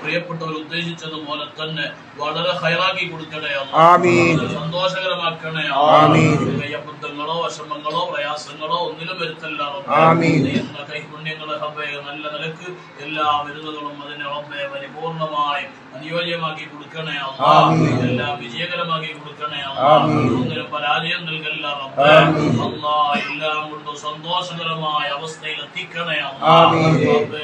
പ്രിയപ്പെട്ടവർ ഉദ്ദേശിച്ചതുപോലെ തന്നെ വളരെ ഹൈറാക്കി കൊടുക്കണേ. സന്തോഷകരമാക്കണേ. കയ്യബദ്ധങ്ങളോ വിഷമങ്ങളോ പ്രയാസങ്ങളോ ഒന്നിലും വരുത്തല്ല കൈപുണ്യങ്ങളെ ഹബേ നല്ല നിലയ്ക്ക് എല്ലാ വിരുന്നുകളും അതിനെ റബ്ബെ പരിപൂർണമായി അനുയോജ്യമാക്കി കൊടുക്കണേ. എല്ലാം വിജയകരമാക്കി കൊടുക്കണേ. ഒന്നിനും പരാജയം നൽകല്ല. അല്ലാ എല്ലാം കൊണ്ട് സന്തോഷകരമായ അവസ്ഥയിൽ എത്തിക്കണേ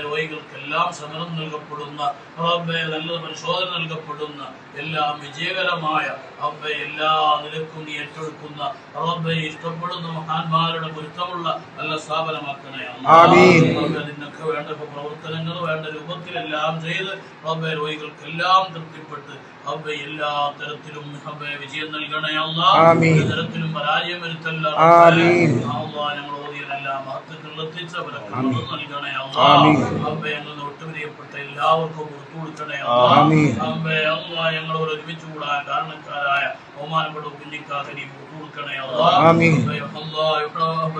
രോഗികൾക്കെല്ലാം സമരം നൽകപ്പെടുന്ന റബ്ബെ നല്ല പരിശോധന നൽകപ്പെടുന്ന എല്ലാം വിജയകരമായ റബ്ബെ എല്ലാ നിലക്കും നീ ഏറ്റെടുക്കുന്ന റബ്ബെ ഇഷ്ടപ്പെടുന്ന മഹാന്മാരുടെ പൊരുത്തമുള്ള നല്ല സ്ഥാപനമാക്കണേ നിനക്ക് വേണ്ട പ്രവർത്തനങ്ങൾ വേണ്ട രൂപത്തിലെല്ലാം ചെയ്ത് റബ്ബെ രോഗികൾക്കെല്ലാം തൃപ്തിപ്പെട്ട് റബ്ബെ എല്ലാ തരത്തിലും വിജയം നൽകണേ തരത്തിലും പരാജയം വരുത്തല്ല ആമീൻ. ഞങ്ങൾ ആമീൻ. ഞങ്ങൾ എല്ലാവർക്കും പുറത്തു കൊടുക്കണേ ആമീൻ. അമ്പേ അള്ളാ ഞങ്ങൾ ഒരുമിച്ച് കൂടാൻ കാരണക്കാരായ ബഹുമാനപ്പെട്ട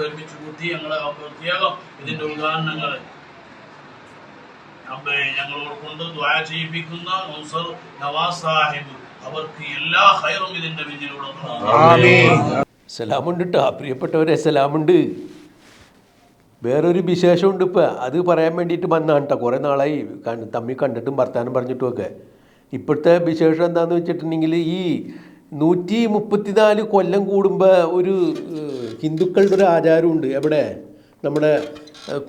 ഒരുമിച്ച് കൂട്ടി ഞങ്ങളെ പ്രത്യേകം ഇതിന്റെ ഉദ്ഘാടനങ്ങളെ അമ്പേ ഞങ്ങളോട് കൊണ്ട് ദ്വാ ചെയ്യിപ്പിക്കുന്ന നവാസ് സാഹിബ്. അവർക്ക് എല്ലാ ഹൈറും ഇതിന്റെ പിന്നിലൂടെ ആമീൻ. സലാമുണ്ട് കേട്ടോ പ്രിയപ്പെട്ടവരെ സലാമുണ്ട്. വേറൊരു വിശേഷമുണ്ട് ഇപ്പോൾ അത് പറയാൻ വേണ്ടിയിട്ട് വന്നാണ് കേട്ടോ കുറേ നാളായി തമ്മി കണ്ടിട്ടും വർത്താനം പറഞ്ഞിട്ടുമൊക്കെ. ഇപ്പോഴത്തെ വിശേഷം എന്താണെന്ന് വെച്ചിട്ടുണ്ടെങ്കിൽ ഈ നൂറ്റി മുപ്പത്തിനാല് കൊല്ലം കൂടുമ്പോൾ ഒരു ഹിന്ദുക്കളുടെ ഒരു ആചാരമുണ്ട്. എവിടെ? നമ്മുടെ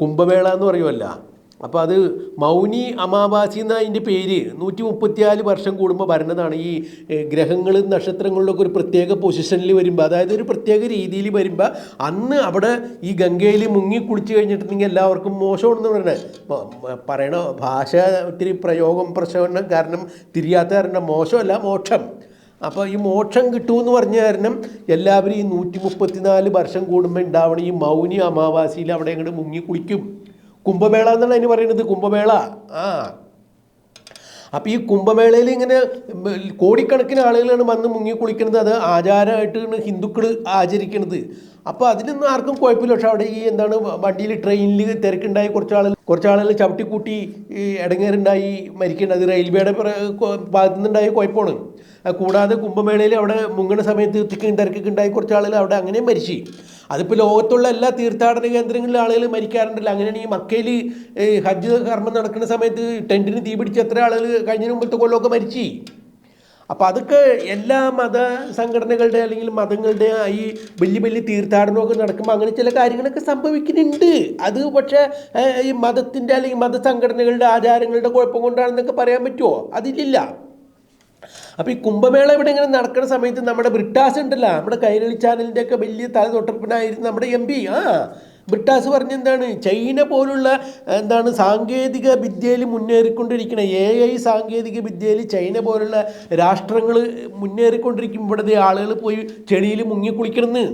കുംഭമേള എന്ന് പറയുമല്ല അപ്പോൾ അത് മൗനി അമാവാസി എന്ന അതിന്റെ പേര്. നൂറ്റി മുപ്പത്തിനാല് വർഷം കൂടുമ്പോൾ വരുന്നതാണ് ഈ ഗ്രഹങ്ങളും നക്ഷത്രങ്ങളിലൊക്കെ ഒരു പ്രത്യേക പൊസിഷനിൽ വരുമ്പോൾ അതായത് ഒരു പ്രത്യേക രീതിയിൽ വരുമ്പോൾ അന്ന് അവിടെ ഈ ഗംഗയിൽ മുങ്ങി കുളിച്ച് കഴിഞ്ഞിട്ടുണ്ടെങ്കിൽ എല്ലാവർക്കും മോശമാണെന്ന് പറയണത് പറയണ ഭാഷ ഒത്തിരി പ്രയോഗം പ്രശ്നം കാരണം തിരിയാത്ത കാരണം മോശമല്ല മോക്ഷം. അപ്പോൾ ഈ മോക്ഷം കിട്ടുമെന്ന് പറഞ്ഞ കാരണം എല്ലാവരും ഈ നൂറ്റി മുപ്പത്തിനാല് വർഷം കൂടുമ്പോൾ ഉണ്ടാവണ ഈ മൗനി അമാവാസിയിൽ അവിടെ അങ്ങോട്ട് മുങ്ങി കുളിക്കും. കുംഭമേള എന്നാണ് അതിന് പറയുന്നത് കുംഭമേള. ആ. അപ്പോൾ ഈ കുംഭമേളയിൽ ഇങ്ങനെ കോടിക്കണക്കിന് ആളുകളാണ് വന്ന് മുങ്ങി കുളിക്കുന്നത്. അത് ആചാരമായിട്ടാണ് ഹിന്ദുക്കൾ ആചരിക്കുന്നത് അപ്പോൾ അതിനൊന്നും ആർക്കും കുഴപ്പമില്ല. പക്ഷെ അവിടെ ഈ എന്താണ് വണ്ടിയിൽ ട്രെയിനിൽ തിരക്കുണ്ടായി. കുറച്ച് ആളുകൾ കുറച്ച് ആളുകൾ ചവിട്ടിക്കൂട്ടി ഇടങ്ങേറുണ്ടായി മരിക്കേണ്ടത് അത് റെയിൽവേയുടെ ഭാഗത്തു നിന്നുണ്ടായ കുഴപ്പമാണ്. കൂടാതെ കുംഭമേളയിൽ അവിടെ മുങ്ങണ സമയത്ത് തിക്കും തിരക്കൊക്കെ ഉണ്ടായി. കുറച്ച് ആളുകൾ അവിടെ അങ്ങനെ മരിച്ചു. അതിപ്പോൾ ലോകത്തുള്ള എല്ലാ തീർത്ഥാടന കേന്ദ്രങ്ങളിലും ആളുകൾ മരിക്കാറുണ്ടല്ലോ. അങ്ങനെയാണ് ഈ മക്കയിൽ ഹജ്ജ് കർമ്മം നടക്കുന്ന സമയത്ത് ടെന്റിന് തീ പിടിച്ച് എത്ര ആളുകൾ കഴിഞ്ഞ മുമ്പത്തെ കൊല്ലമൊക്കെ മരിച്ചു. അപ്പോൾ അതൊക്കെ എല്ലാ മത സംഘടനകളുടെ അല്ലെങ്കിൽ മതങ്ങളുടെ ഈ വലിയ വലിയ തീർത്ഥാടനമൊക്കെ നടക്കുമ്പോൾ അങ്ങനെ ചില കാര്യങ്ങളൊക്കെ സംഭവിക്കുന്നുണ്ട്. അത് പക്ഷേ ഈ മതത്തിന്റെ അല്ലെങ്കിൽ മതസംഘടനകളുടെ ആചാരങ്ങളുടെ കുഴപ്പം കൊണ്ടാണെന്നൊക്കെ പറയാൻ പറ്റുമോ അതിലില്ല. അപ്പോൾ ഈ കുംഭമേള ഇവിടെ ഇങ്ങനെ നടക്കുന്ന സമയത്ത് നമ്മുടെ ബ്രിട്ടാസ് ഉണ്ടല്ലോ നമ്മുടെ കൈരളി ചാനലിന്റെ ഒക്കെ വലിയ തല തൊട്ടപ്പിനായിരുന്നു നമ്മുടെ എം പി. ആ ബ്രിട്ടാസ് പറഞ്ഞെന്താണ് ചൈന പോലുള്ള എന്താണ് സാങ്കേതിക വിദ്യയിൽ മുന്നേറിക്കൊണ്ടിരിക്കുന്ന എ ഐ സാങ്കേതിക വിദ്യയിൽ ചൈന പോലുള്ള രാഷ്ട്രങ്ങൾ മുന്നേറിക്കൊണ്ടിരിക്കും ഇവിടുത്തെ ആളുകൾ പോയി ചെളിയിൽ മുങ്ങി കുളിക്കണമെന്ന്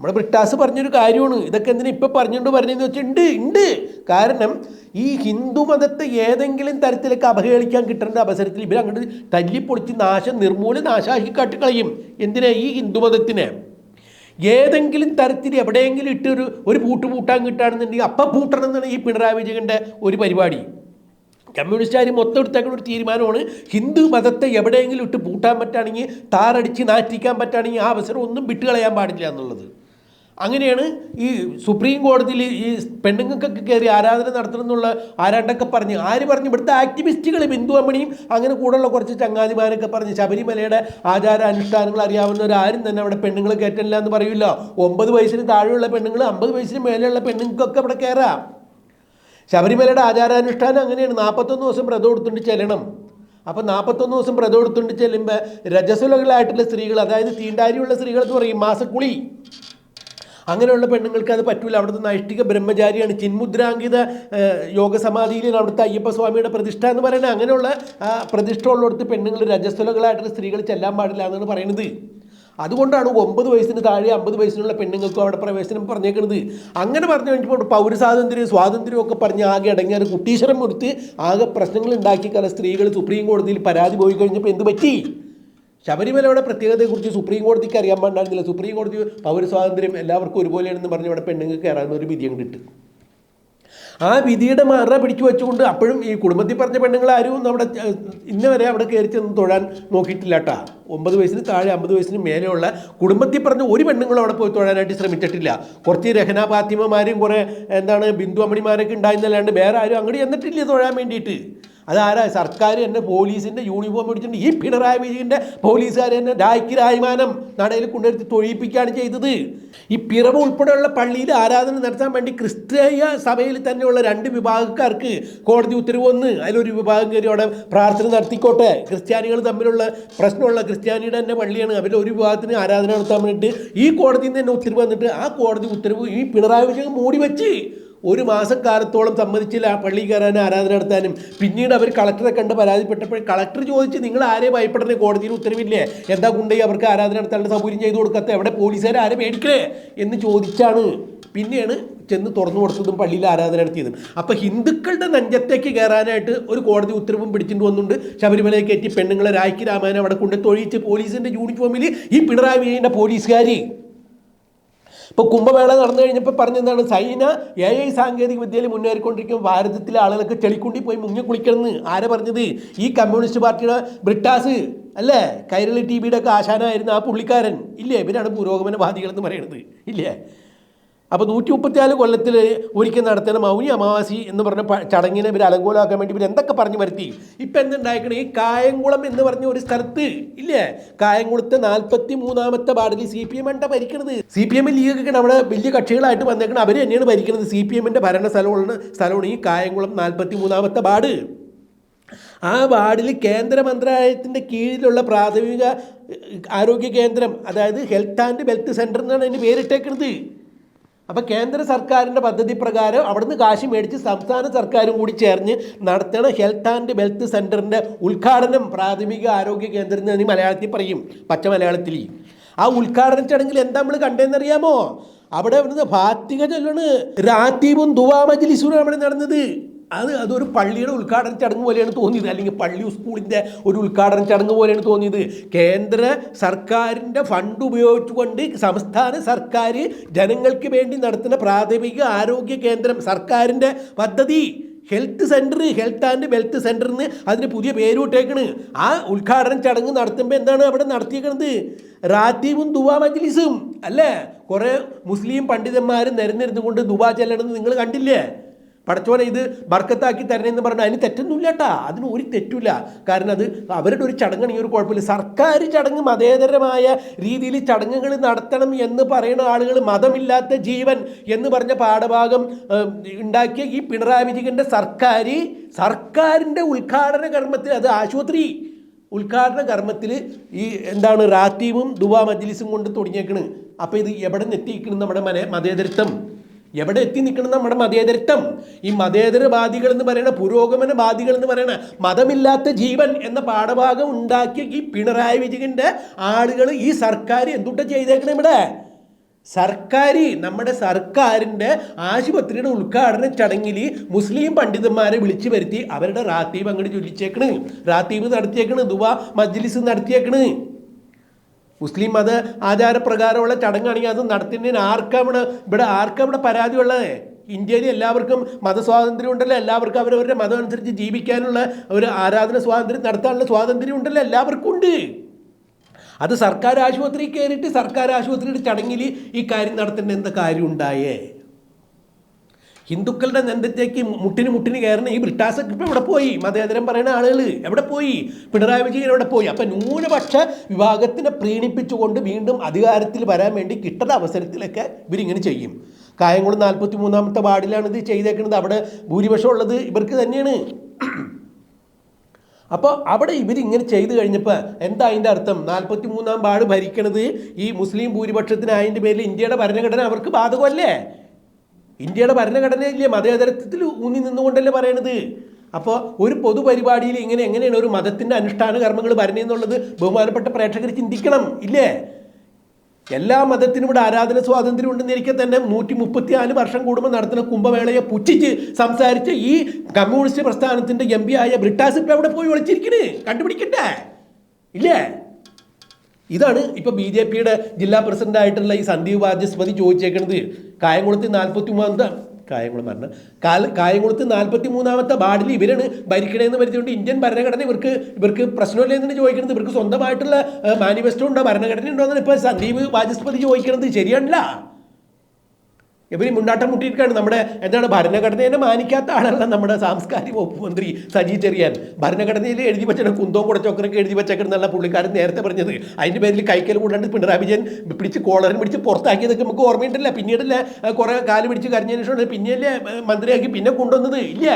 നമ്മുടെ ബ്രിട്ടാസ് പറഞ്ഞൊരു കാര്യമാണ്. ഇതൊക്കെ എന്തിനാ ഇപ്പം പറഞ്ഞുകൊണ്ട് പറഞ്ഞതെന്ന് വെച്ചാൽ ഉണ്ട് ഉണ്ട്. കാരണം ഈ ഹിന്ദു മതത്തെ ഏതെങ്കിലും തരത്തിലൊക്കെ അവഹേളിക്കാൻ കിട്ടേണ്ട അവസരത്തിൽ ഇവർ അങ്ങോട്ട് തല്ലിപ്പൊളിച്ച് നാശം നിർമൂല നാശാക്കി കാട്ടിക്കളയും. എന്തിനാ ഈ ഹിന്ദു മതത്തിനെ? ഏതെങ്കിലും തരത്തിൽ എവിടെയെങ്കിലും ഇട്ടൊരു ഒരു പൂട്ട് പൂട്ടാൻ കിട്ടുകയാണെന്നുണ്ടെങ്കിൽ അപ്പം പൂട്ടണം എന്നാണ് ഈ പിണറായി വിജയന്റെ ഒരു പരിപാടി. കമ്മ്യൂണിസ്റ്റുകാർ മൊത്തം എടുത്തേക്കുന്ന ഒരു തീരുമാനമാണ്. ഹിന്ദു മതത്തെ എവിടെയെങ്കിലും ഇട്ട് പൂട്ടാൻ പറ്റുകയാണെങ്കിൽ താറടിച്ച് നാറ്റിക്കാൻ പറ്റുകയാണെങ്കിൽ ആ അവസരം ഒന്നും വിട്ടുകളയാൻ പാടില്ല എന്നുള്ളത്. അങ്ങനെയാണ് ഈ സുപ്രീം കോടതിയിൽ ഈ പെണ്ണുങ്ങൾക്കൊക്കെ കയറി ആരാധന നടത്തണം എന്നുള്ള ആരാണ്ടൊക്കെ പറഞ്ഞ് ആര് പറഞ്ഞു ഇവിടുത്തെ ആക്ടിവിസ്റ്റുകൾ ബിന്ദു അമ്മണിയും അങ്ങനെ കൂടെയുള്ള കുറച്ച് ചങ്ങാതിമാരൊക്കെ പറഞ്ഞ് ശബരിമലയുടെ ആചാര അനുഷ്ഠാനങ്ങൾ അറിയാവുന്നവരാരും തന്നെ അവിടെ പെണ്ണുങ്ങൾ കയറ്റില്ല എന്ന് പറയില്ല ഒമ്പത് വയസ്സിന് താഴെയുള്ള പെണ്ണുങ്ങൾ അമ്പത് വയസ്സിന് മേലെയുള്ള പെണ്ണുങ്ങൾക്കൊക്കെ അവിടെ കയറാം. ശബരിമലയുടെ ആചാരാനുഷ്ഠാനം അങ്ങനെയാണ്. നാൽപ്പത്തൊന്ന് ദിവസം വ്രതം കൊടുത്തുകൊണ്ട് ചെല്ലണം. അപ്പം നാൽപ്പത്തൊന്ന് ദിവസം വ്രതം എടുത്തുകൊണ്ട് ചെല്ലുമ്പോൾ രജസുലകളായിട്ടുള്ള സ്ത്രീകൾ അതായത് തീണ്ടാരിയുള്ള സ്ത്രീകൾ എന്ന് പറയും മാസക്കുളി. അങ്ങനെയുള്ള പെണ്ണുങ്ങൾക്ക് അത് പറ്റൂല. അവിടുത്തെ നൈഷ്ഠിക ബ്രഹ്മചാരിയാണ്. ചിന്മുദ്രാങ്കിത യോഗസമാധിയിലാണ് അവിടുത്തെ അയ്യപ്പസ്വാമിയുടെ പ്രതിഷ്ഠ എന്ന് പറയുന്നത്. അങ്ങനെയുള്ള പ്രതിഷ്ഠ ഉള്ളിടത്ത് പെണ്ണുങ്ങൾ രജസ്വലകളായിട്ടുള്ള സ്ത്രീകൾ ചെല്ലാൻ പാടില്ല എന്നാണ് പറയുന്നത്. അതുകൊണ്ടാണ് ഒമ്പത് വയസ്സിന് താഴെ അമ്പത് വയസ്സിനുള്ള പെണ്ണുങ്ങൾക്കും അവിടെ പ്രവേശനം പറഞ്ഞേക്കുന്നത് അങ്ങനെ പറഞ്ഞു കഴിഞ്ഞപ്പോൾ പൗരസ്വാതന്ത്ര്യം സ്വാതന്ത്ര്യം ഒക്കെ പറഞ്ഞ് ആകെ അടങ്ങിയ കുട്ടീശ്വരം കൊടുത്ത് ആകെ പ്രശ്നങ്ങൾ ഉണ്ടാക്കി. കല സ്ത്രീകൾ സുപ്രീം കോടതിയിൽ പരാതി പോയി കഴിഞ്ഞപ്പോൾ എന്ത് പറ്റി? ശബരിമലയുടെ പ്രത്യേകതയെക്കുറിച്ച് സുപ്രീം കോടതിക്ക് അറിയാൻ പാടില്ല സുപ്രീം കോടതി പൗരസ്വാതന്ത്ര്യം എല്ലാവർക്കും ഒരുപോലെയാണെന്ന് പറഞ്ഞ് ഇവിടെ പെണ്ണുങ്ങൾക്ക് കയറാവുന്ന ഒരു വിധി അങ്ങോട്ട് ഇട്ട്. ആ വിധിയുടെ മറ പിടിച്ചു വെച്ചുകൊണ്ട് അപ്പോഴും ഈ കുടുംബത്തിൽ പറഞ്ഞ പെണ്ണുങ്ങൾ ആരും നമ്മുടെ ഇന്ന വരെ അവിടെ കയറി ചെന്ന് തൊഴാൻ നോക്കിയിട്ടില്ല കേട്ടാ. ഒമ്പത് വയസ്സിന് താഴെ അമ്പത് വയസ്സിന് മേലെയുള്ള കുടുംബത്തിൽ പറഞ്ഞ ഒരു പെണ്ണുങ്ങളും അവിടെ പോയി തൊഴാനായിട്ട് ശ്രമിച്ചിട്ടില്ല. കുറച്ച് രഹന കുറേ എന്താണ് ബിന്ദു അമ്മണിമാരൊക്കെ ഉണ്ടായിരുന്നല്ലാണ്ട് വേറെ ആരും അങ്ങോട്ട് ചെന്നിട്ടില്ല തൊഴാൻ വേണ്ടിയിട്ട്. അതാരാ? സർക്കാർ തന്നെ പോലീസിന്റെ യൂണിഫോം പിടിച്ചിട്ട് ഈ പിണറായി വിജയന്റെ പോലീസുകാർ തന്നെ രായ്ക്ക് രായ്മാനം നടയിൽ കൊണ്ടുവരുത്തി തൊഴിപ്പിക്കുകയാണ് ചെയ്തത്. ഈ പിറവ് ഉൾപ്പെടെയുള്ള പള്ളിയിൽ ആരാധന നടത്താൻ വേണ്ടി ക്രിസ്തീയ സഭയിൽ തന്നെയുള്ള രണ്ട് വിഭാഗക്കാർക്ക് കോടതി ഉത്തരവ് വന്ന് അതിലൊരു വിഭാഗം കയറി അവിടെ പ്രാർത്ഥന നടത്തിക്കോട്ടെ. ക്രിസ്ത്യാനികൾ തമ്മിലുള്ള പ്രശ്നമുള്ള ക്രിസ്ത്യാനിയുടെ തന്നെ പള്ളിയാണ്. അവരുടെ ഒരു വിഭാഗത്തിന് ആരാധന നടത്താൻ വേണ്ടിയിട്ട് ഈ കോടതിയിൽ നിന്ന് തന്നെ ഉത്തരവ് വന്നിട്ട് ആ കോടതി ഉത്തരവ് ഈ പിണറായി വിജയൻ മൂടി വെച്ച് ഒരു മാസം മാസക്കാലത്തോളം സമ്മതിച്ചില്ല ആ പള്ളി കയറാനും ആരാധന നടത്താനും. പിന്നീട് അവർ കളക്ടറെ കണ്ട് പരാതിപ്പെട്ടപ്പോൾ കളക്ടർ ചോദിച്ച് നിങ്ങൾ ആരെ ഭയപ്പെടുന്നത് കോടതിയിൽ ഉത്തരവില്ലേ? എന്താ കൊണ്ടുപോയി അവർക്ക് ആരാധന നടത്താനുള്ള സൗകര്യം ചെയ്തു കൊടുക്കാത്ത എവിടെ പോലീസുകാർ ആരെ മേടിക്കണേ? എന്ന് ചോദിച്ചാണ്. പിന്നെയാണ് ചെന്ന് തുറന്നു കൊടുത്തതും പള്ളിയിൽ ആരാധന നടത്തിയതും. അപ്പോൾ ഹിന്ദുക്കളുടെ നെഞ്ചത്തേക്ക് കയറാനായിട്ട് ഒരു കോടതി ഉത്തരവും പിടിച്ചിട്ട് വന്നിട്ടുണ്ട്. ശബരിമലയിൽ കയറ്റി പെണ്ണുങ്ങളെ രാഖി രാമായണം അവിടെ കൊണ്ട് തൊഴിച്ച് പോലീസിന്റെ യൂണിഫോമിൽ ഈ പിണറായി വിജയന്റെ പോലീസുകാർ ഇപ്പോൾ കുംഭമേള നടന്നു കഴിഞ്ഞപ്പോൾ പറഞ്ഞെന്താണ്? ചൈന എ ഐ സാങ്കേതിക വിദ്യയിൽ മുന്നേറിക്കൊണ്ടിരിക്കും. ഭാരതത്തിലെ ആളുകൾക്ക് ചെളിക്കുണ്ടി പോയി മുങ്ങി കുളിക്കണമെന്ന് ആരെ പറഞ്ഞത്? ഈ കമ്മ്യൂണിസ്റ്റ് പാർട്ടിയുടെ ബ്രിട്ടാസ് അല്ലേ? കൈരളി ടി വിയുടെ ഒക്കെ ആശാനായിരുന്ന ആ പുള്ളിക്കാരൻ. ഇല്ലേ? ഇവരാണ് പുരോഗമനവാദികൾ എന്ന് പറയുന്നത് ഇല്ലേ? അപ്പോൾ നൂറ്റി മുപ്പത്തിനാല് കൊല്ലത്തിൽ ഒരിക്കൽ നടത്തുന്ന മൗനി അമാവാസി എന്ന് പറഞ്ഞ ചടങ്ങിനെ ഇവർ അലങ്കോലമാക്കാൻ വേണ്ടി ഇവർ എന്തൊക്കെ പറഞ്ഞു വരുത്തി? ഇപ്പം എന്തുണ്ടായിക്കണേ? ഈ കായംകുളം എന്ന് പറഞ്ഞ ഒരു സ്ഥലത്ത് ഇല്ലേ? കായംകുളത്തെ നാൽപ്പത്തി മൂന്നാമത്തെ വാർഡിൽ സി പി എം ആണ് ഭരിക്കണത്. സി പി എം ലീഗൊക്കെ നമ്മുടെ വലിയ കക്ഷികളായിട്ട് വന്നേക്കണം അവർ തന്നെയാണ് ഭരിക്കുന്നത് സി പി എമ്മിന്റെ ഭരണ സ്ഥലമാണ് സ്ഥലമാണ് ഈ കായംകുളം നാൽപ്പത്തി മൂന്നാമത്തെ വാർഡ്. ആ വാർഡിൽ കേന്ദ്ര മന്ത്രാലയത്തിന്റെ കീഴിലുള്ള പ്രാഥമിക ആരോഗ്യ കേന്ദ്രം അതായത് ഹെൽത്ത് ആൻഡ് വെൽത്ത് സെന്റർ എന്നാണ് അതിന് പേരിട്ടേക്കുന്നത് അപ്പോൾ കേന്ദ്ര സർക്കാരിന്റെ പദ്ധതി പ്രകാരം അവിടുന്ന് കാശ് മേടിച്ച് സംസ്ഥാന സർക്കാരും കൂടി ചേർന്ന് നടത്തണ ഹെൽത്ത് ആൻഡ് വെൽത്ത് സെന്ററിന്റെ ഉദ്ഘാടനം പ്രാഥമിക ആരോഗ്യ കേന്ദ്രം എന്ന് മലയാളത്തിൽ പറയും പച്ച മലയാളത്തിൽ. ആ ഉദ്ഘാടന ചടങ്ങിൽ എന്താ നമ്മൾ കണ്ടതെന്നറിയാമോ അവിടെ അവിടുന്ന് ഭാത്തിക ചൊല്ലാണ്. റാത്തീബും ദുവാ മജ്ലിസും അവിടെ നടന്നത്. അത് അതൊരു പള്ളിയുടെ ഉദ്ഘാടന ചടങ്ങ് പോലെയാണ് തോന്നിയത്. അല്ലെങ്കിൽ പള്ളി സ്കൂളിന്റെ ഒരു ഉദ്ഘാടന ചടങ്ങ് പോലെയാണ് തോന്നിയത്. കേന്ദ്ര സർക്കാരിന്റെ ഫണ്ട് ഉപയോഗിച്ചുകൊണ്ട് സംസ്ഥാന സർക്കാർ ജനങ്ങൾക്ക് വേണ്ടി നടത്തുന്ന പ്രാഥമിക ആരോഗ്യ കേന്ദ്രം സർക്കാരിന്റെ പദ്ധതി. Health centre health and wealth സെന്ററിന് അതിന് പുതിയ പേര് വിട്ടേക്കണ് ആ ഉദ്ഘാടന ചടങ്ങ് നടത്തുമ്പോൾ എന്താണ് അവിടെ നടത്തിയേക്കണത്? റാത്തീവും ദുബാ മജ്ലിസും അല്ലേ? കുറേ മുസ്ലിം പണ്ഡിതന്മാർ നിരന്നിരുന്നു കൊണ്ട് ദുബാ ചെല്ലണമെന്ന് നിങ്ങൾ കണ്ടില്ലേ? പടച്ചോനെ ഇത് ബർക്കത്താക്കി തരണമെന്ന് പറഞ്ഞാൽ അതിന് തെറ്റൊന്നുമില്ല കേട്ടാ അതിന് ഒരു തെറ്റില്ല കാരണം അത് അവരുടെ ഒരു ചടങ്ങാണ് ഈ ഒരു കുഴപ്പമില്ല. സർക്കാർ ചടങ്ങ് മതേതരമായ രീതിയിൽ ചടങ്ങുകൾ നടത്തണം എന്ന് പറയുന്ന ആളുകൾ മതമില്ലാത്ത ജീവൻ എന്ന് പറഞ്ഞ പാഠഭാഗം ഉണ്ടാക്കിയ ഈ പിണറായി വിജയന്റെ സർക്കാർ സർക്കാരിന്റെ ഉദ്ഘാടന കർമ്മത്തിൽ അത് ആശുപത്രി ഉദ്ഘാടന കർമ്മത്തിൽ ഈ എന്താണ് റാത്തീവും ദുബാ മജ്ലിസും കൊണ്ട് തുടങ്ങിയേക്കണ്. അപ്പോൾ ഇത് എവിടെ നിന്ന് എത്തിയിരിക്കണം നമ്മുടെ മന മതേതരത്വം? എവിടെ എത്തി നിൽക്കണം നമ്മുടെ മതേതരത്വം. ഈ മതേതരവാദികൾ എന്ന് പറയുന്ന പുരോഗമനവാദികൾ എന്ന് പറയുന്ന മതമില്ലാത്ത ജീവൻ എന്ന പാഠഭാഗം ഉണ്ടാക്കിയ ഈ പിണറായി വിജയന്റെ ആളുകൾ ഈ സർക്കാർ എന്തുട്ട ചെയ്തേക്കണം ഇവിടെ? സർക്കാർ നമ്മുടെ സർക്കാരിന്റെ ആശുപത്രിയുടെ ഉദ്ഘാടന ചടങ്ങിൽ മുസ്ലിം പണ്ഡിതന്മാരെ വിളിച്ചു വരുത്തി അവരുടെ റാത്തീബ് അങ്ങോട്ട് ചൊല്ലിച്ചേക്കണ്. റാത്തീബ് നടത്തിയേക്കണ് ദുബ മജ്ലിസ് നടത്തിയേക്കണ്. മുസ്ലിം മത ആചാരപ്രകാരമുള്ള ചടങ്ങാണെങ്കിൽ അത് നടത്തുന്നതിന് ആർക്കാ ഇവിടെ ഇവിടെ ഇവിടെ പരാതി ഉള്ളത് ഇന്ത്യയിൽ എല്ലാവർക്കും മതസ്വാതന്ത്ര്യം ഉണ്ടല്ലോ. എല്ലാവർക്കും അവരവരുടെ മതം അനുസരിച്ച് ജീവിക്കാനുള്ള ഒരു ആരാധന സ്വാതന്ത്ര്യം നടത്താനുള്ള സ്വാതന്ത്ര്യം ഉണ്ടല്ലോ. എല്ലാവർക്കും ഉണ്ട്. അത് സർക്കാർ ആശുപത്രി കയറിയിട്ട് സർക്കാർ ആശുപത്രിയുടെ ചടങ്ങിൽ ഈ കാര്യം നടത്തേണ്ട എന്താ കാര്യം ഉണ്ടായേ? ഹിന്ദുക്കളുടെ നെന്തത്തേക്ക് മുട്ടിന് മുട്ടിന് കയറുന്ന ഈ ബ്രിട്ടാസൊക്കെ ഇപ്പം എവിടെ പോയി? മതേതരം പറയുന്ന ആളുകൾ എവിടെ പോയി? പിണറായി വിജയൻ എവിടെ പോയി? അപ്പം ന്യൂനപക്ഷ വിഭാഗത്തിനെ പ്രീണിപ്പിച്ചുകൊണ്ട് വീണ്ടും അധികാരത്തിൽ വരാൻ വേണ്ടി കിട്ടുന്ന അവസരത്തിലൊക്കെ ഇവരിങ്ങനെ ചെയ്യും. കായംകുളം നാൽപ്പത്തി മൂന്നാമത്തെ വാർഡിലാണ് ഇത് ചെയ്തേക്കുന്നത് അവിടെ ഭൂരിപക്ഷം ഉള്ളത് ഇവർക്ക് തന്നെയാണ്. അപ്പോൾ അവിടെ ഇവരിങ്ങനെ ചെയ്തു കഴിഞ്ഞപ്പോൾ എന്താ അതിന്റെ അർത്ഥം? നാൽപ്പത്തി മൂന്നാം വാർഡ് ഭരിക്കണത് ഈ മുസ്ലിം ഭൂരിപക്ഷത്തിന് അതിന്റെ പേരിൽ ഇന്ത്യയുടെ ഭരണഘടന അവർക്ക് ബാധകമല്ലേ? ഇന്ത്യയുടെ ഭരണഘടനയില്ലേ മതേതരത്വത്തിൽ ഊന്നി നിന്നുകൊണ്ടല്ലേ പറയണത്? അപ്പോൾ ഒരു പൊതുപരിപാടിയിൽ ഇങ്ങനെ എങ്ങനെയാണ് ഒരു മതത്തിന്റെ അനുഷ്ഠാന കർമ്മങ്ങൾ വരണേന്നുള്ളത് ബഹുമാനപ്പെട്ട പ്രേക്ഷകർ ചിന്തിക്കണം ഇല്ലേ? എല്ലാ മതത്തിനും ഇവിടെ ആരാധന സ്വാതന്ത്ര്യം ഉണ്ടെന്നിരിക്കെ തന്നെ നൂറ്റി മുപ്പത്തി നാല് വർഷം കൂടുമ്പോൾ നടത്തുന്ന കുംഭമേളയെ പുച്ഛിച്ച് സംസാരിച്ച ഈ കമ്മ്യൂണിസ്റ്റ് പ്രസ്ഥാനത്തിന്റെ എം പി ആയ ബ്രിട്ടാസ് ഇപ്പം പോയി ഒളിച്ചിരിക്കണേ? കണ്ടുപിടിക്കട്ടെ ഇല്ലേ? ഇതാണ് ഇപ്പോൾ ബി ജെ പിയുടെ ജില്ലാ പ്രസിഡന്റ് ആയിട്ടുള്ള ഈ സന്ദീപ് വാചസ്പതി ചോദിച്ചേക്കുന്നത്. കായംകുളത്ത് നാൽപ്പത്തി മൂന്നാമത്തെ കായംകുളം പറഞ്ഞ കാൽ കായംകുളത്ത് നാൽപ്പത്തി മൂന്നാമത്തെ വാർഡിൽ ഇവരാണ് ഭരിക്കണേന്ന് വരുത്തിക്കൊണ്ട് ഇന്ത്യൻ ഭരണഘടന ഇവർക്ക് ഇവർക്ക് പ്രശ്നമില്ല എന്നാണ് ചോദിക്കുന്നത്. ഇവർക്ക് സ്വന്തമായിട്ടുള്ള മാനിഫെസ്റ്റോ ഉണ്ടോ? ഭരണഘടന ഉണ്ടോ എന്നാണ് ഇപ്പോൾ സന്ദീപ് വാചസ്പതി ചോദിക്കുന്നത് ശരിയല്ല. ഇവർ മുണ്ടാട്ടം മുട്ടിയിരിക്കുകയാണ്. നമ്മുടെ എന്താണ് ഭരണഘടനയെ മാനിക്കാത്ത ആളല്ല നമ്മുടെ സാംസ്കാരിക വകുപ്പ് മന്ത്രി സജി ചെറിയാൻ. ഭരണഘടനയിൽ എഴുതി വെച്ചിട്ട് കുന്തവും കുടച്ചൊക്കറൊക്കെ എഴുതി വെച്ചേക്കെന്നുള്ള പുള്ളിക്കാരൻ നേരത്തെ പറഞ്ഞത്. അതിന്റെ പേരിൽ കൈക്കൽ കൂടാണ്ട് പിണറായി വിജയൻ പിടിച്ച് കോളറിന് പിടിച്ച് പുറത്താക്കിയതൊക്കെ നമുക്ക് ഓർമ്മയുണ്ടല്ല? പിന്നീടല്ലേ കുറേ കാൽ പിടിച്ച് കരഞ്ഞതിന് ശേഷം പിന്നെയല്ലേ മന്ത്രിയാക്കി പിന്നെ കൊണ്ടുവന്നത്? ഇല്ല?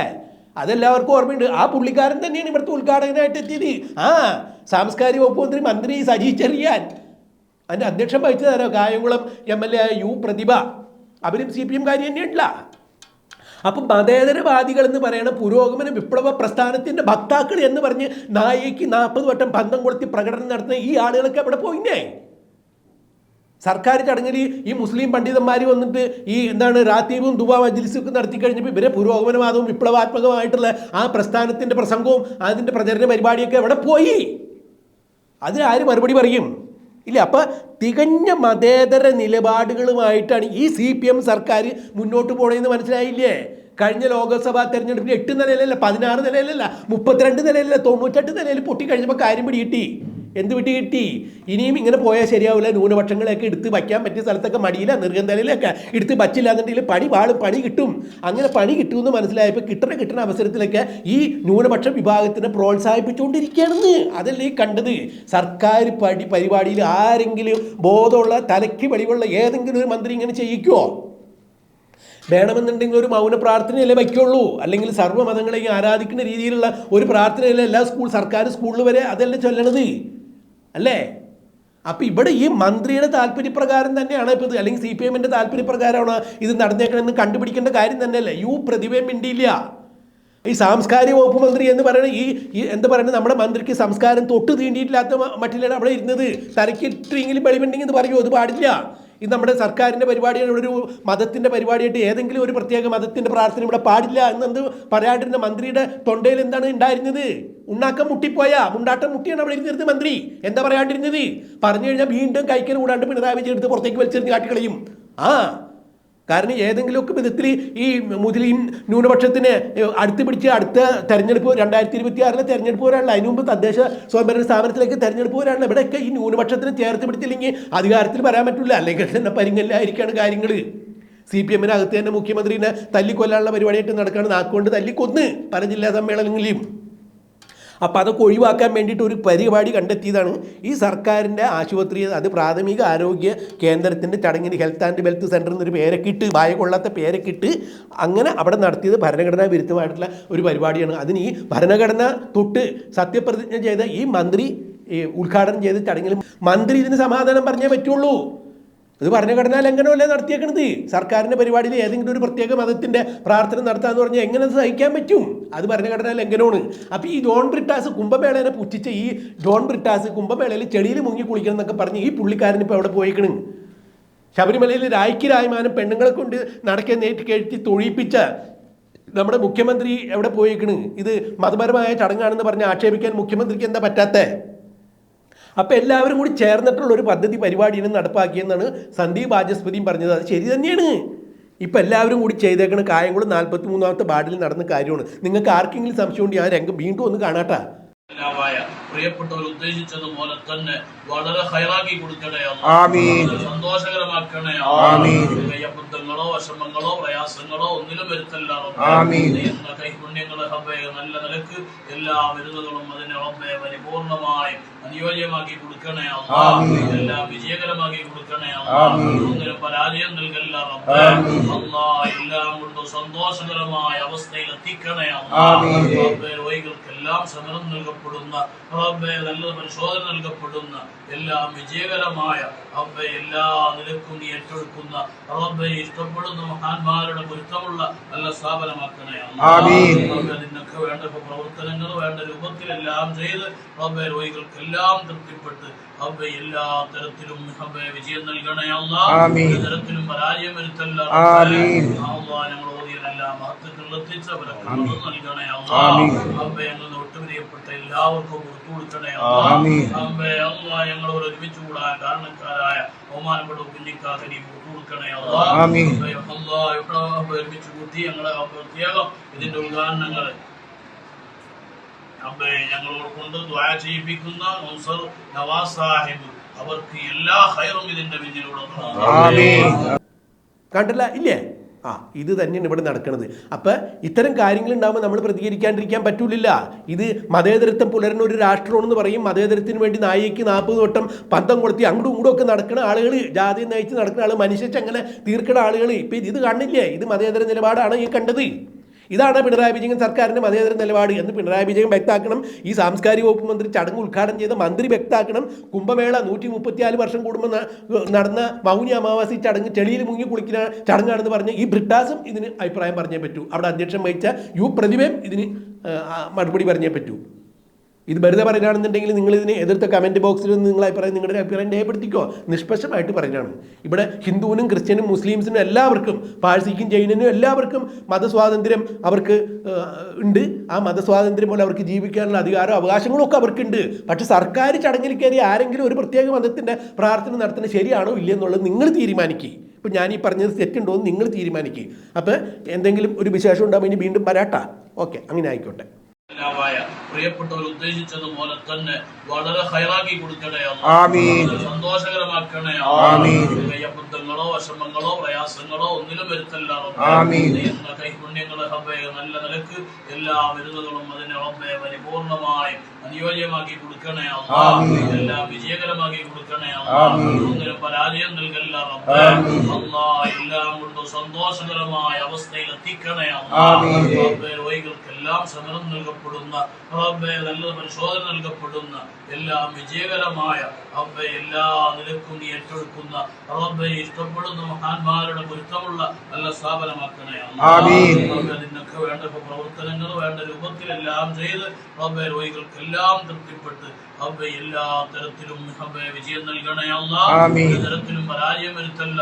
അതെല്ലാവർക്കും ഓർമ്മയുണ്ട്. ആ പുള്ളിക്കാരൻ തന്നെയാണ് ഇവിടുത്തെ ഉദ്ഘാടകനായിട്ട് എത്തിയത്. ആ സാംസ്കാരിക വകുപ്പ് മന്ത്രി മന്ത്രി സജി ചെറിയാൻ. അതിന്റെ അധ്യക്ഷം വഹിച്ചതാരോ Kayamkulam M L A U Prathibha. അവരും സി പി എം കാര്യം തന്നെയുണ്ടല്ല അപ്പം മതേതരവാദികൾ എന്ന് പറയുന്ന പുരോഗമന വിപ്ലവ പ്രസ്ഥാനത്തിന്റെ ഭക്താക്കൾ എന്ന് പറഞ്ഞ് നായിക്ക് നാൽപ്പത് വട്ടം പന്തം കൊളുത്തി പ്രകടനം നടത്തുന്ന ഈ ആളുകളൊക്കെ അവിടെ പോയിന്നേ സർക്കാർ ചടങ്ങിൽ ഈ മുസ്ലിം പണ്ഡിതന്മാർ വന്നിട്ട് ഈ എന്താണ് റാത്തീവും ദുബാ മജ്ലിസും നടത്തി കഴിഞ്ഞപ്പോൾ ഇവരെ പുരോഗമനവാദവും വിപ്ലവാത്മകമായിട്ടുള്ള ആ പ്രസ്ഥാനത്തിന്റെ പ്രസംഗവും അതിന്റെ പ്രചരണ പരിപാടിയൊക്കെ എവിടെ പോയി. അതിന് ആര് മറുപടി പറയും? ഇല്ല അപ്പം തികഞ്ഞ മതേതര നിലപാടുകളുമായിട്ടാണ് ഈ സി പി എം സർക്കാർ മുന്നോട്ട് പോകണമെന്ന് മനസ്സിലായില്ലേ? കഴിഞ്ഞ ലോകസഭാ തെരഞ്ഞെടുപ്പിൽ എട്ട് നിലയിലല്ല പതിനാറ് നിലയിലല്ല മുപ്പത്തിരണ്ട് നിലയിലല്ല തൊണ്ണൂറ്റെട്ട് നിലയിൽ പൊട്ടിക്കഴിഞ്ഞപ്പോൾ കാര്യം പിടി കിട്ടി എന്ത് വിട്ട് കിട്ടി? ഇനിയും ഇങ്ങനെ പോയാൽ ശരിയാവില്ല ന്യൂനപക്ഷങ്ങളെയൊക്കെ എടുത്ത് വയ്ക്കാൻ പറ്റിയ സ്ഥലത്തൊക്കെ മടിയില്ല നിർഗന്ധലയിലൊക്കെ എടുത്ത് വച്ചില്ല എന്നുണ്ടെങ്കിൽ പണി പാളും പണി കിട്ടും. അങ്ങനെ പണി കിട്ടുമെന്ന് മനസ്സിലായപ്പോൾ കിട്ടണ കിട്ടണ അവസരത്തിലൊക്കെ ഈ ന്യൂനപക്ഷ വിഭാഗത്തിനെ പ്രോത്സാഹിപ്പിച്ചുകൊണ്ടിരിക്കുകയാണെന്ന് അതല്ലേ കണ്ടത്. സർക്കാർ പടി പരിപാടിയിൽ ആരെങ്കിലും ബോധമുള്ള തലയ്ക്ക് വെളിവുള്ള ഏതെങ്കിലും ഒരു മന്ത്രി ഇങ്ങനെ ചെയ്യിക്കുമോ വേണമെന്നുണ്ടെങ്കിൽ ഒരു മൗന പ്രാർത്ഥനയല്ലേ വയ്ക്കുള്ളൂ. അല്ലെങ്കിൽ സർവമതങ്ങളെയും ആരാധിക്കുന്ന രീതിയിലുള്ള ഒരു പ്രാർത്ഥനയല്ലേ എല്ലാ സ്കൂൾ സർക്കാർ സ്കൂളിൽ വരെ അതല്ലേ ചൊല്ലണത്? അല്ലേ? അപ്പം ഇവിടെ ഈ മന്ത്രിയുടെ താല്പര്യപ്രകാരം തന്നെയാണ് ഇപ്പോൾ ഇത് അല്ലെങ്കിൽ സി പി എമ്മിന്റെ താല്പര്യപ്രകാരമാണ് ഇത് നടന്നേക്കണമെന്ന് കണ്ടുപിടിക്കേണ്ട കാര്യം തന്നെയല്ലേ? യു പ്രതിഭയും മിണ്ടിയില്ല. ഈ സാംസ്കാരിക വകുപ്പ് മന്ത്രി എന്ന് പറയുന്നത് ഈ എന്താ പറയുന്നത്? നമ്മുടെ മന്ത്രിക്ക് സംസ്കാരം തൊട്ട് തീണ്ടിയിട്ടില്ലാത്ത മ- മട്ടിലാണ് അവിടെ ഇരുന്നത്. തലക്കിട്ടെങ്കിലും വെളിവുണ്ടെങ്കിൽ എന്ന് പറയുമോ അത് പാടില്ല. ഇത് നമ്മുടെ സർക്കാരിന്റെ പരിപാടിയാണ് ഇവിടെ ഒരു മതത്തിന്റെ പരിപാടിയായിട്ട് ഏതെങ്കിലും ഒരു പ്രത്യേക മതത്തിന്റെ പ്രാർത്ഥന ഇവിടെ പാടില്ല എന്നത് പറയാണ്ടിരുന്ന മന്ത്രിയുടെ തൊണ്ടയിൽ എന്താണ് ഉണ്ടായിരുന്നത്? ഉണ്ണാക്കം മുട്ടിപ്പോയാ മുണ്ടാട്ടം മുട്ടിയാണ് അവിടെ ഇരുന്നിരുന്നത് മന്ത്രി. എന്താ പറയാണ്ടിരുന്നത്? പറഞ്ഞു കഴിഞ്ഞാൽ വീണ്ടും കൈക്കൽ കൂടാണ്ട് പിണറായി വിജയൻ എടുത്ത് പുറത്തേക്ക് വലിച്ചെറിഞ്ഞ് കാട്ടിക്കളയും. ആ കാരണം ഏതെങ്കിലുമൊക്കെ വിധത്തിൽ ഈ മുസ്ലിം ന്യൂനപക്ഷത്തിന് അടുത്ത് പിടിച്ച് അടുത്ത തെരഞ്ഞെടുപ്പ് രണ്ടായിരത്തി ഇരുപത്തി ആറിലെ തെരഞ്ഞെടുപ്പ് വരാനുള്ള അതിനുമുമ്പ് തദ്ദേശ സ്വയംഭരണ സ്ഥാപനത്തിലേക്ക് തെരഞ്ഞെടുപ്പ് വരാനുള്ള ഇവിടെയൊക്കെ ഈ ന്യൂനപക്ഷത്തിന് ചേർത്ത് പിടിച്ചില്ലെങ്കിൽ അധികാരത്തിൽ വരാൻ പറ്റില്ല. അല്ലെങ്കിൽ തന്നെ പരിങ്ങല്ലായിരിക്കാണ് കാര്യങ്ങൾ. സി പി എമ്മിനകത്ത് തന്നെ മുഖ്യമന്ത്രിനെ തല്ലിക്കൊല്ലാനുള്ള പരിപാടിയായിട്ട് നടക്കുകയാണ്. നാക്കുകൊണ്ട് തല്ലിക്കൊന്ന് പല ജില്ലാ സമ്മേളനങ്ങളിലും. അപ്പം അതൊക്കെ ഒഴിവാക്കാൻ വേണ്ടിയിട്ട് ഒരു പരിപാടി കണ്ടെത്തിയതാണ് ഈ സർക്കാരിന്റെ ആശുപത്രി അത് പ്രാഥമിക ആരോഗ്യ കേന്ദ്രത്തിന്റെ ചടങ്ങിന് ഹെൽത്ത് ആൻഡ് വെൽത്ത് സെന്റർ എന്നൊരു പേരൊക്കെ ഇട്ട് വായ കൊള്ളാത്ത പേരൊക്കെ ഇട്ട് അങ്ങനെ അവിടെ നടത്തിയത് ഭരണഘടനാ വിരുദ്ധമായിട്ടുള്ള ഒരു പരിപാടിയാണ്. അതിന് ഈ ഭരണഘടന തൊട്ട് സത്യപ്രതിജ്ഞ ചെയ്ത ഈ മന്ത്രി ഉദ്ഘാടനം ചെയ്ത ചടങ്ങിൽ മന്ത്രി ഇതിന് സമാധാനം പറഞ്ഞേ പറ്റുള്ളൂ. ഇത് ഭരണഘടനാ ലംഘനമല്ലേ നടത്തിയേക്കണത്? സർക്കാരിന്റെ പരിപാടിയിൽ ഏതെങ്കിലും ഒരു പ്രത്യേക മതത്തിന്റെ പ്രാർത്ഥന നടത്താന്ന് പറഞ്ഞാൽ എങ്ങനെ സഹിക്കാൻ പറ്റും? അത് ഭരണഘടനാ ലംഘനമാണ്. അപ്പോൾ ഈ ജോൺ ബ്രിട്ടാസ് കുംഭമേളനെ പുച്ഛിച്ച ഈ ഡോൺ ബ്രിട്ടാസ് കുംഭമേളയിൽ ചെടിയിൽ മുങ്ങി കുളിക്കണം എന്നൊക്കെ പറഞ്ഞ് ഈ പുള്ളിക്കാരൻ ഇപ്പോൾ അവിടെ പോയിക്കണ്? ശബരിമലയിൽ രായ്ക്ക് രായ്മാനം പെണ്ണുങ്ങളെ കൊണ്ട് നടക്കാൻ നേരിട്ട് കയറ്റി തൊഴിപ്പിച്ച നമ്മുടെ മുഖ്യമന്ത്രി എവിടെ പോയിക്കണ്? ഇത് മതപരമായ ചടങ്ങാണെന്ന് പറഞ്ഞ് ആക്ഷേപിക്കാൻ മുഖ്യമന്ത്രിക്ക് എന്താ പറ്റാത്തേ? അപ്പോൾ എല്ലാവരും കൂടി ചേർന്നിട്ടുള്ള ഒരു പദ്ധതി പരിപാടിയാണ് നടപ്പാക്കിയെന്നാണ് സന്ദീപ് ബാജസ്പതിയും പറഞ്ഞത്. അത് ശരി തന്നെയാണ്. ഇപ്പം എല്ലാവരും കൂടി ചെയ്തേക്കണ കായംകുളം നാൽപ്പത്തി മൂന്നാമത്തെ വാർഡിൽ നടന്ന കാര്യമാണ്. നിങ്ങൾക്ക് ആർക്കെങ്കിലും സംശയം ഉണ്ടെങ്കിൽ ആ രംഗം വീണ്ടും ഒന്ന് കാണാട്ടാ. പ്രിയപ്പെട്ടവർ ഉദ്ദേശിച്ചതുപോലെ തന്നെ വളരെ ഹൈറാക്കി കൊടുക്കണേ സന്തോഷകരമാക്കണേ കയ്യബദ്ധങ്ങളോ വിഷമങ്ങളോ പ്രയാസങ്ങളോ ഒന്നിലും വരുത്തല്ല. ചെയ്യുന്ന കൈപുണ്യങ്ങളെ ഹബ്ബേ നല്ല നിലയ്ക്ക് എല്ലാ വിരുന്നുകളും അതിനെ ഹബ്ബേ പരിപൂർണമായി അനുയോജ്യമാക്കി കൊടുക്കണേ. എല്ലാം വിജയകരമാക്കി കൊടുക്കണേ. ഒന്നിനും പരാജയം നൽകല്ല എല്ലാം കൊണ്ടും സന്തോഷകരമായ അവസ്ഥയിൽ എത്തിക്കണേ. റബ്ബേ, രോഗികൾക്കെല്ലാം സമരം നൽകപ്പെടുന്ന റബ്ബേ നല്ല പരിശോധന നൽകപ്പെടുന്ന എല്ലാം വിജയകരമായ റബ്ബേ എല്ലാ നിലക്കും നീ ഏറ്റെടുക്കുന്ന റബ്ബെ ഇഷ്ടപ്പെടുന്ന മഹാന്മാരുടെ പൊരുത്തമുള്ള നല്ല സ്ഥാപനമാക്കണേ. നിനക്ക് വേണ്ട പ്രവർത്തനങ്ങൾ വേണ്ട രൂപത്തിലെല്ലാം ചെയ്ത് റബ്ബെ രോഗികൾക്കെല്ലാം തൃപ്തിപ്പെട്ട് റബ്ബെ എല്ലാ തരത്തിലും റബ്ബെ വിജയം നൽകണേ അല്ലാ. തരത്തിലും പരാജയം വരുത്തല്ല ഞങ്ങൾ ഓതിയതെല്ലാം മഹത്വത്തിൽ എത്തിച്ചവരൊക്കെ നൽകണേ അല്ലാ. ആമീൻ. റബ്ബേ, ഞങ്ങൾ ഞങ്ങൾ ഒട്ടുപിരിയപ്പെട്ട എല്ലാവർക്കും പുറത്തു കൊടുക്കണേ ആമീൻ. അമ്പേ അള്ളാ ഞങ്ങളോട് ഒരുമിച്ച് കൂടാൻ കാരണക്കാരായ ബഹുമാനപ്പെട്ട പുറത്തു കൊടുക്കണേ അള്ളാ ഒരുമിച്ച് കൂട്ടി ഞങ്ങളെ പ്രത്യേകം ഇതിന്റെ ഉദ്ഘാടനങ്ങൾ അമ്പേ ഞങ്ങളോട് കൊണ്ട് ദ്വാ ചെയ്യിപ്പിക്കുന്ന മുൻസർ നവാസ് സാഹിബ് അവർക്ക് എല്ലാ ഹൈറും ഇതിന്റെ പിന്നിലൂടെ ആമീൻ. കണ്ടല്ല? ഇല്ലേ? ആ ഇത് തന്നെയാണ് ഇവിടെ നടക്കുന്നത് അപ്പം ഇത്തരം കാര്യങ്ങൾ ഉണ്ടാകുമ്പോൾ നമ്മൾ പ്രതികരിക്കാണ്ടിരിക്കാൻ പറ്റൂലില്ല. ഇത് മതേതരത്വം പുലരുന്ന ഒരു രാഷ്ട്രമാണെന്ന് പറയും. മതേതരത്തിന് വേണ്ടി നായിക്ക് നാൽപ്പത് വട്ടം പന്തം കൊളുത്തി അങ്ങോട്ടും ഇങ്ങോട്ടും ഒക്കെ നടക്കുന്ന ആളുകൾ ജാതി നയിച്ച് നടക്കുന്ന ആൾ മനുഷ്യച്ച് അങ്ങനെ തീർക്കുന്ന ആളുകൾ ഇപ്പം ഇത് കാണില്ലേ? ഇത് മതേതര നിലപാടാണ് ഈ കണ്ടത്. ഇതാണ് പിണറായി വിജയൻ സർക്കാരിന്റെ മതേതര നിലപാട് എന്ന് പിണറായി വിജയൻ വ്യക്താക്കണം ഈ സാംസ്കാരിക വകുപ്പ് മന്ത്രി ചടങ്ങ് ഉദ്ഘാടനം ചെയ്ത മന്ത്രി വ്യക്താക്കണം കുംഭമേള നൂറ്റി മുപ്പത്തിനാല് വർഷം കൂടുമ്പോൾ നടന്ന മൗനി അമാവാസി ചടങ്ങ് ചെളിയിൽ മുങ്ങി കുളിക്കുന്ന ചടങ്ങാണെന്ന് പറഞ്ഞ് ഈ ബ്രിട്ടാസും ഇതിന് അഭിപ്രായം പറഞ്ഞേ പറ്റൂ. അവിടെ അധ്യക്ഷൻ വഹിച്ച യു പ്രതിഭയും ഇതിന് മറുപടി പറഞ്ഞേ പറ്റൂ. ഇത് വെറുതെ പറയുകയാണെന്നുണ്ടെങ്കിൽ നിങ്ങൾ ഇതിനെ എതിർത്ത കമന്റ് ബോക്സിൽ നിന്ന് നിങ്ങൾ അഭിപ്രായം നിങ്ങളുടെ അഭിപ്രായം രേഖപ്പെടുത്തിക്കോ. നിഷ്പക്ഷമായിട്ട് പറയുകയാണ്. ഇവിടെ ഹിന്ദുവിനും ക്രിസ്ത്യനും മുസ്ലിംസിനും എല്ലാവർക്കും പാഴ്സിക്കും ജൈനനും എല്ലാവർക്കും മതസ്വാതന്ത്ര്യം അവർക്ക് ഉണ്ട്. ആ മതസ്വാതന്ത്ര്യം പോലെ അവർക്ക് ജീവിക്കാനുള്ള അധികാരവും അവകാശങ്ങളും ഒക്കെ അവർക്കുണ്ട്. പക്ഷെ സർക്കാർ ചടങ്ങിൽ കയറി ആരെങ്കിലും ഒരു പ്രത്യേക മതത്തിന്റെ പ്രാർത്ഥന നടത്തുന്നത് ശരിയാണോ ഇല്ലെന്നുള്ളത് നിങ്ങൾ തീരുമാനിക്കുക ഇപ്പം ഞാൻ ഈ പറഞ്ഞത് തെറ്റുണ്ടോ എന്ന് നിങ്ങൾ തീരുമാനിക്കുക അപ്പോൾ എന്തെങ്കിലും ഒരു വിശേഷം ഉണ്ടാകുമ്പോൾ ഇനി വീണ്ടും വരാട്ടാ. ഓക്കെ അങ്ങനെ ആയിക്കോട്ടെ. എല്ലാമായ പ്രിയപ്പെട്ടവർ ഉദ്ദേശിച്ചതുപോലെ തന്നെ വളരെ ഹൈറാക്കി കൊടുക്കണേ. സന്തോഷകരമാക്കണേ. കയ്യബദ്ധങ്ങളോ വിഷമങ്ങളോ പ്രയാസങ്ങളോ ഒന്നിലും വരുത്തല്ല റബ്ബേ. ആമീൻ. ചെയ്യുന്ന കൈപുണ്യങ്ങളെ ഹബ്ബേ നല്ല നിലയ്ക്ക് എല്ലാ വിരുന്നുകളും അതിനെ ഹബ്ബേ പരിപൂർണമായി അനുയോജ്യമാക്കി കൊടുക്കണേ. എല്ലാം വിജയകരമാക്കി കൊടുക്കണേ. ഒന്നിനും പരാജയം നൽകല്ല റബ്ബേ. എല്ലാം കൊണ്ടും സന്തോഷകരമായ അവസ്ഥയിൽ എത്തിക്കണേ അല്ലാ. ആമീൻ. രോഗികൾക്കെല്ലാം സമരം നൽകപ്പെടുന്ന റബ്ബേ നല്ല പരിശോധന നൽകപ്പെടുന്ന എല്ലാം വിജയകരമായ റബ്ബേ എല്ലാ നിലക്കും നീ ഏറ്റെടുക്കുന്ന റബ്ബെ ഇഷ്ടപ്പെടുന്ന മഹാന്മാരുടെ പൊരുത്തമുള്ള നല്ല സ്ഥാപനമാക്കണേ നിനക്ക് വേണ്ട പ്രവർത്തനങ്ങൾ വേണ്ട രൂപത്തിലെല്ലാം ചെയ്ത് റബ്ബെ രോഗികൾക്കെല്ലാം തൃപ്തിപ്പെട്ട് റബ്ബെ എല്ലാ തരത്തിലും റബ്ബെ വിജയം നൽകണേ അല്ലാ. തരത്തിലും പരാജയം വരുത്തല്ല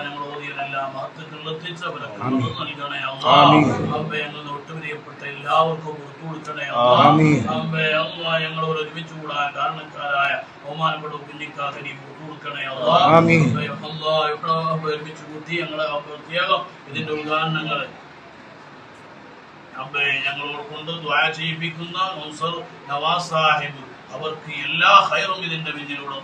ഞങ്ങൾ ഓതിയതെല്ലാം മഹത്വത്തിൽ എത്തിച്ചവരൊക്കെ നൽകണേ അല്ലാ. റബ്ബേ, ഞങ്ങൾ ഒട്ടുപിരിയപ്പെട്ട എല്ലാവർക്കും പുറത്തു കൊടുക്കണേ. അള്ളാ ഞങ്ങളോട് ഒരുമിച്ച് കൂടാൻ കാരണക്കാരായ ബഹുമാനപ്പെട്ട കുഞ്ഞിക്കാക്ക് നീ പുറത്തു കൊടുക്കണേ അല്ലാ. ആമീൻ. അമ്പേ, അള്ളാ ഇവിടെ ഒരുമിച്ച് കൂട്ടി ഞങ്ങളെ പ്രത്യേകം ഇതിന്റെ ഉദ്ഘാടനങ്ങൾ. അമ്മേ ഞങ്ങളോട് കൊണ്ട് ദ്വായ ചെയ്യിപ്പിക്കുന്ന നവാസ് സാഹിബ് അവർക്ക് എല്ലാ ഹൈറും ഇതിന്റെ പിന്നിലൂടെ